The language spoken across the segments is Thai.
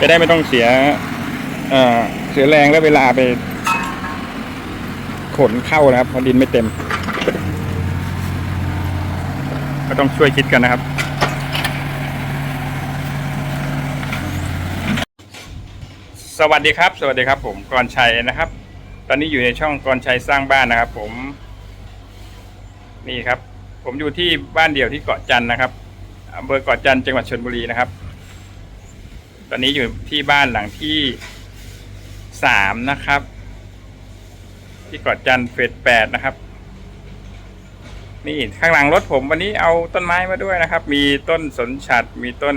จะได้ไม่ต้องเสียเสียแรงและเวลาไป ขนเข้านะครับเพราะดินไม่เต็ม ก็ต้องช่วยคิดกันนะครับ สวัสดีครับ สวัสดีครับ ผมกรชัยนะครับ ตอนนี้อยู่ในช่องกรชัยสร้างบ้านนะครับ ผม นี่ครับ ผมอยู่ที่บ้านเดี่ยวที่เกาะจันทร์นะครับอำเภอเกาะจันทร์จังหวัดชลบุรีนะครับ ตอนนี้อยู่ที่บ้านหลังที่สามนะครับ ที่เกาะจันเฟสแปดนะครับ นี่ข้างหลังรถผมวันนี้เอาต้นไม้มาด้วยนะครับ มีต้นสนฉัดมีต้น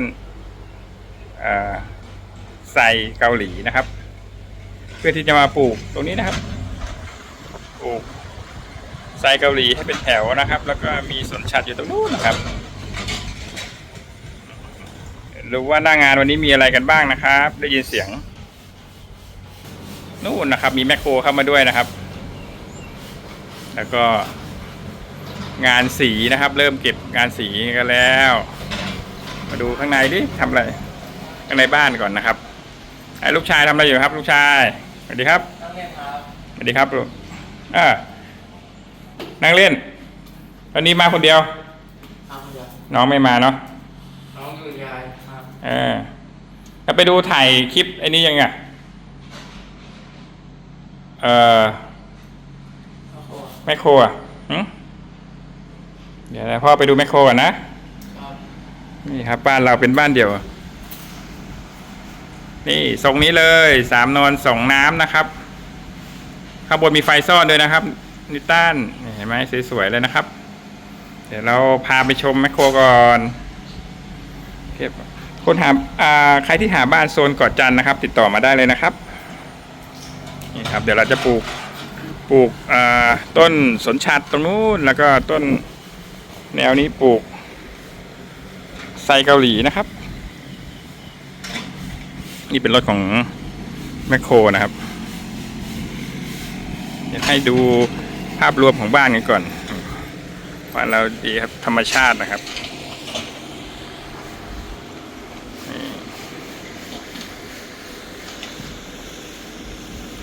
เอ่เกาหลีนะครับ เพื่อที่จะมาปลูกตรงนี้นะครับปลูกไทรเกาหลีให้เป็นแถวนะครับ แล้วก็มีสนฉัดอยู่ตรงนู้นนะครับ รู้ว่าหน้างานวันนี้มีอะไรกันบ้างนะครับ ได้ยินเสียง นู่นนะครับ มีแมคโครเข้ามาด้วยนะครับ แล้วก็ งานสีนะครับ เริ่มเก็บงานสีกันแล้ว มาดูข้างในดิทำอะไรข้างในบ้านก่อนนะครับไอ้ลูกชายทำอะไรอยู่ครับ ลูกชายสวัสดีครับนั่งเล่นครับสวัสดีครับลูกอ่านั่งเล่น วันนี้มาคนเดียวทำอย่างน้องไม่มาเนาะ น้องอยู่ยายครับ เออแล้วไปดูถ่ายคลิปไอ้นี้ยังไงเอ่อโอ้โหแมคโครอะหึเดี๋ยวนะพ่อไปดูแมคโครก่อนนะครับนี่ครับบ้านเราเป็นบ้านเดี่ยว นี่ทรงนี้เลยสามนอนสองน้ำนะครับ ข้างบนมีไฟซ่อนด้วยนะครับนิวตันนี่เห็นไหมสวยๆเลยนะครับ เดี๋ยวเราพาไปชมแมคโครก่อนโอเค คนหาใครที่หาบ้านโซนเกาะจันนะครับ ติดต่อมาได้เลยนะครับนี่ครับเดี๋ยวเราจะปลูกปลูกต้นสนชัดตรงนู้นแล้วก็ต้นแนวนี้ปลูกไซเกาหลีนะครับ นี่เป็นรถของแมคโครนะครับเดี๋ยวให้ดูภาพรวมของบ้านกันก่อนบ้านเราดีครับธรรมชาตินะครับ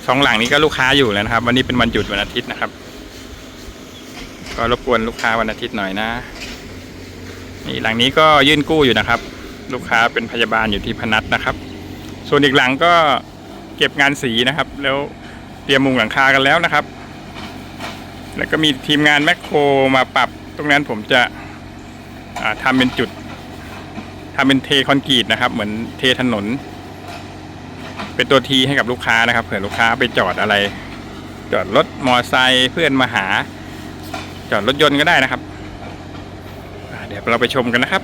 สองหลังนี้ก็ลูกค้าอยู่แล้วนะครับ วันนี้เป็นวันหยุดวันอาทิตย์นะครับ ก็รบกวนลูกค้าวันอาทิตย์หน่อยนะนี่หลังนี้ก็ยื่นกู้อยู่นะครับ ลูกค้าเป็นพยาบาลอยู่ที่พนัสนะครับ ส่วนอีกหลังก็เก็บงานสีนะครับ แล้วเตรียมมุงหลังคากันแล้วนะครับ แล้วก็มีทีมงานแมคโครมาปรับตรงนั้นผมจะอ่าทำเป็นจุดทำเป็นเทคอนกรีตนะครับ เหมือนเทถนน เป็นตัวทีให้กับลูกค้านะครับเผื่อลูกค้าไปจอดอะไร จอดรถมอไซค์เพื่อนมาหา จอดรถยนต์ก็ได้นะครับ เดี๋ยวเราไปชมกันนะครับ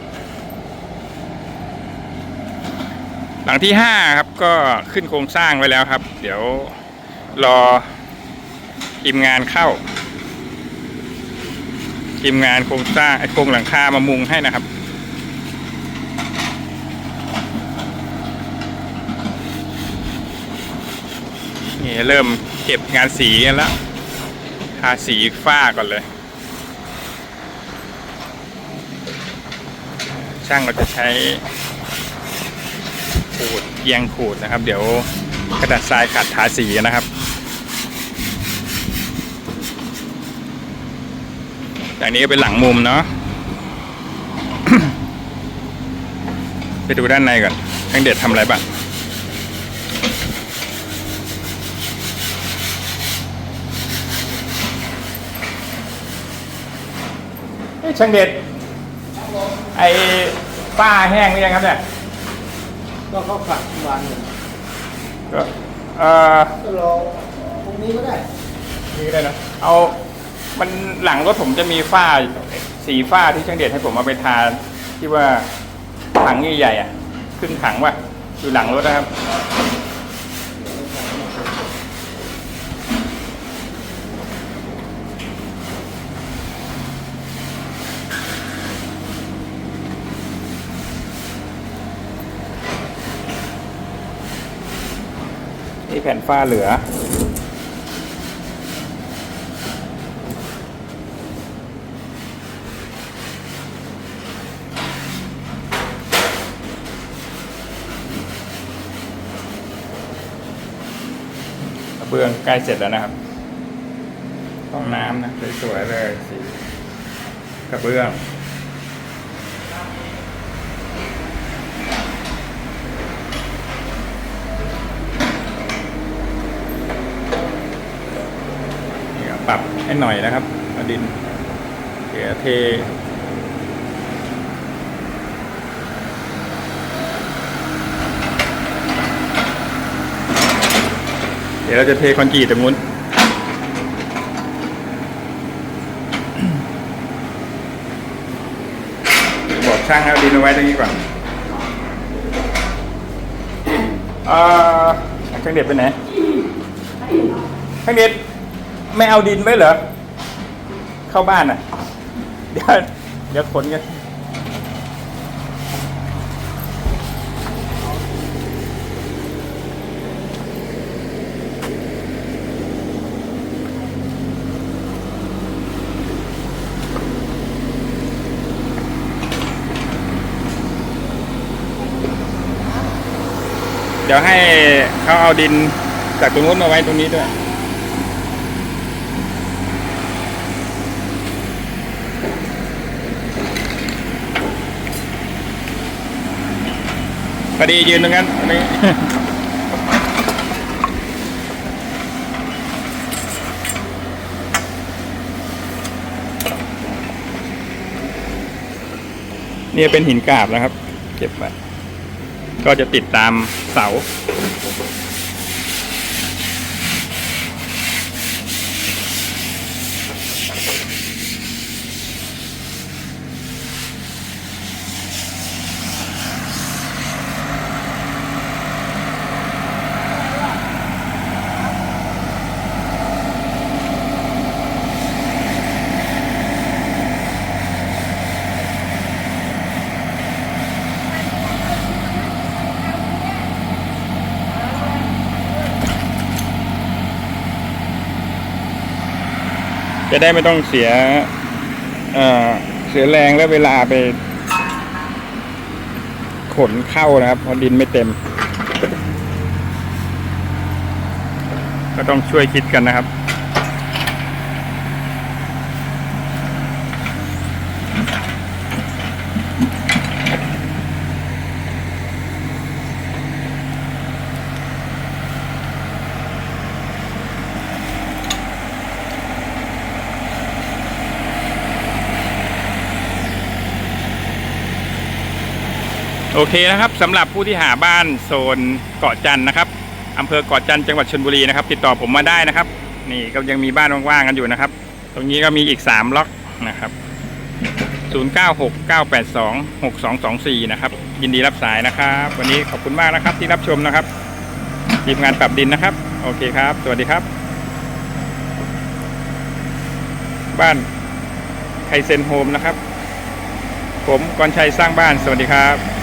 หลังที่ห้าครับก็ขึ้นโครงสร้างไว้แล้วครับ เดี๋ยวรอทีมงานเข้าทีมงานโครงสร้างไอ้โครงหลังคามามุงให้นะครับ นี่เริ่มเก็บงานสีกันแล้วทาสีฝ้าก่อนเลย ช่างเราจะใช้ขูดเอียงขูดนะครับ เดี๋ยวกระดาษทรายขัดทาสีนะครับอย่างนี้ก็เป็นหลังมุมเนาะไปดูด้านในก่อนช่างเด็ดทำอะไรบ้างเฮ้ย ช่างเด็ดไอ้ป้าแห้งหรือยังครับเนี่ยก็เขาขัดวันหนึ่งก็เอ่อก็รอพรุ่งนี้ก็ได้นี่ก็ได้นะเอามันหลังรถผมจะมีฝ้าสีฝ้าที่ช่างเด็ดให้ผมเอาไปทาที่ว่าถังใหญ่ๆอะครึ่งถังว่ะอยู่หลังรถนะครับ นี่แผ่นฝ้าเหลือ กระเบื้องใกล้เสร็จแล้วนะครับห้องน้ำนะสวยๆเลยสีกระเบื้อง ให้หน่อยนะครับเอาดินเดี๋ยวเทเดี๋ยวเราจะเทคอนกรีตตรงนู้นบอกช่างให้เอาดินเอาไว้ตรงนี้ก่อนอ่อช่างเด็ดไปไหนช่างเด็ด ไม่เอาดินไว้เหรอ เข้าบ้านอะ เดี๋ยวเดี๋ยวขนกันเดี๋ยวให้เขาเอาดินจากตรงนู้นมาไว้ตรงนี้ด้วย พอดียืนตรงนั้นนี้เนี่ยเป็นหินกราบนะครับ เก็บไว้ก็จะติดตามเสา จะได้ไม่ต้องเสียเเสียแรงและเวลาไป ขนเข้านะครับเพราะดินไม่เต็ม ก็ต้องช่วยคิดกันนะครับ โอเคนะครับสำหรับผู้ที่หาบ้านโซนเกาะจันนะครับอำเภอเกาะจันจังหวัดชลบุรีนะครับ ติดต่อผมมาได้นะครับ นี่ก็ยังมีบ้านว่างๆกันอยู่นะครับ ตรงนี้ก็มีอีก 3 ล็อกนะครับ 0969826224 นะครับ ยินดีรับสายนะครับ วันนี้ขอบคุณมากนะครับที่รับชมนะครับทีมงานปรับดินนะครับ โอเคครับ สวัสดีครับ บ้านไคเซนโฮมนะครับ ผมกรชัยสร้างบ้านสวัสดีครับ